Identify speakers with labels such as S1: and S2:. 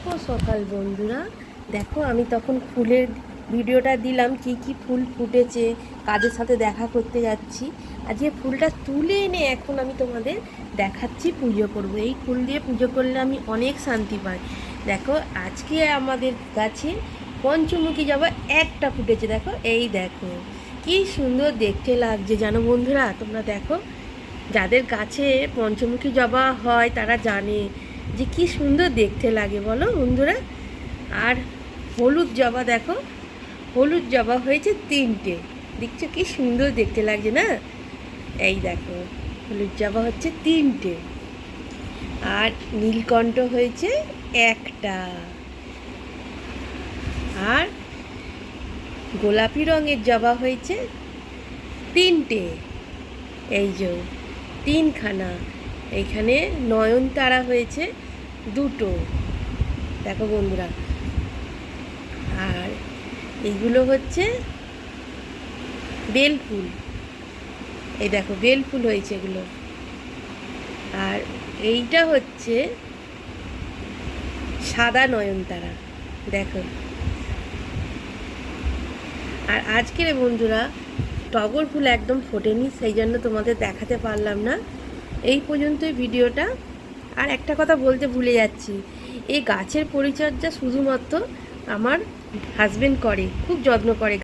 S1: শুভ সকাল বন্ধুরা। দেখো, আমি তখন ফুলের ভিডিওটা দিলাম, কি কি ফুল ফুটেছে, কাদের সাথে দেখা করতে যাচ্ছি। আজকে ফুলটা তুলে এনে এখন আমি তোমাদের দেখাচ্ছি, পুজো করব। এই ফুল দিয়ে পুজো করলে আমি অনেক শান্তি পাই। দেখো, আজকে আমাদের গাছে পঞ্চমুখী জবা একটা ফুটেছে। দেখো, এই দেখো, কি সুন্দর দেখতে লাগছে। জানো বন্ধুরা, তোমরা দেখো, যাদের গাছে পঞ্চমুখী জবা হয়, তারা জানে। যে কি সুন্দর দেখতে লাগে, বলো বন্ধুরা। আর হলুদ জবা দেখো, হলুদ জবা হয়েছে তিনটে। দেখছ কি সুন্দর দেখতে লাগছে না? এই দেখো, হলুদ জবা হচ্ছে তিনটে। আর নীলকণ্ঠ হয়েছে একটা। আর গোলাপি রঙের জবা হয়েছে তিনটে। এই যে, তিনখানা। এইখানে নয়নতারা হয়েছে দুটো। দেখো বন্ধুরা। আর এইগুলো হচ্ছে বেল ফুল এই দেখো বেল ফুল হয়েছে এগুলো। আর এইটা হচ্ছে সাদা নয়নতারা দেখো। আর আজকের বন্ধুরা, টগর ফুল একদম ফোটেনি, সেই জন্য তোমাদের দেখাতে পারলাম না। এই পর্যন্তই ভিডিওটা। আর একটা কথা বলতে ভুলে যাচ্ছি, এই গাছের পরিচর্যা শুধুমাত্র আমার হাজব্যান্ড করে, খুব যত্ন করে